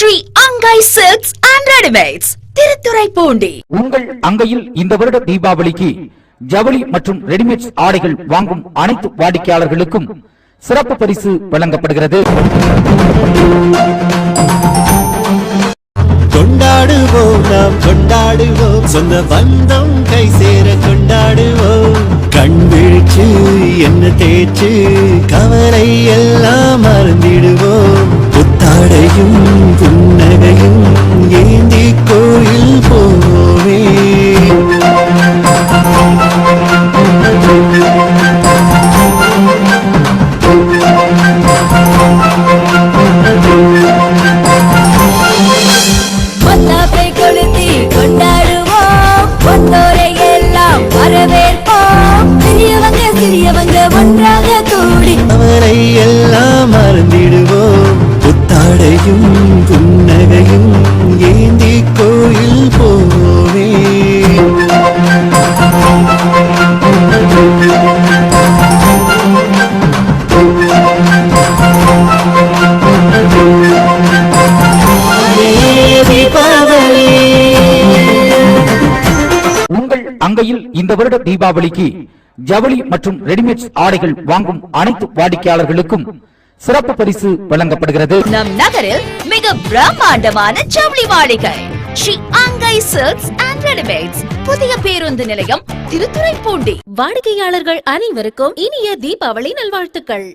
ஸ்ரீ அங்கை silks and readymades Thiruthuraipoondi உங்கள் அங்கையில் இந்த வருட தீபாவளிக்கு ஜவுளி மற்றும் ரெடிமேட்ஸ் ஆடைகள் வாங்கும் அனைத்து வாடிக்கையாளர்களுக்கும் சிறப்பு பரிசு வழங்கப்படுகிறது. கொண்டாடுவோம் நாம் கொண்டாடுவோம். சொந்த பந்தம் கை சேர கொண்டாடுவோம். கண் விழிச்சு என்ன தேய்ச்சு கவலை எல்லாம் மறந்திடுவோம் மத்தாப்பை கொளுத்தி கொண்டாடுவோம். வந்தோரை எல்லாம் வரவேற்போம். சிறியவங்க சிறியவங்க ஒன்றாக கூடி. அவரை எல்லாம் மறந்திடுவோம். புத்தாடையும் உங்கள் இந்த வருட தீபாவளிக்கு ஜவுளி மற்றும் ரெடிமேட் ஆடைகள் வாங்கும் அனைத்து வாடிக்கையாளர்களுக்கும் சிறப்பு பரிசு வழங்கப்படுகிறது. நம் நகரில் மிக பிரம்மாண்டமான ஜவுளி மாளிகை. ஸ்ரீ அங்கை சில்க்ஸ் அண்ட் ரெடிமேட்ஸ். புதிய பேருந்து நிலையம் திருத்துறைப்பூண்டி. வாடிக்கையாளர்கள் அனைவருக்கும் இனிய தீபாவளி நல்வாழ்த்துக்கள்.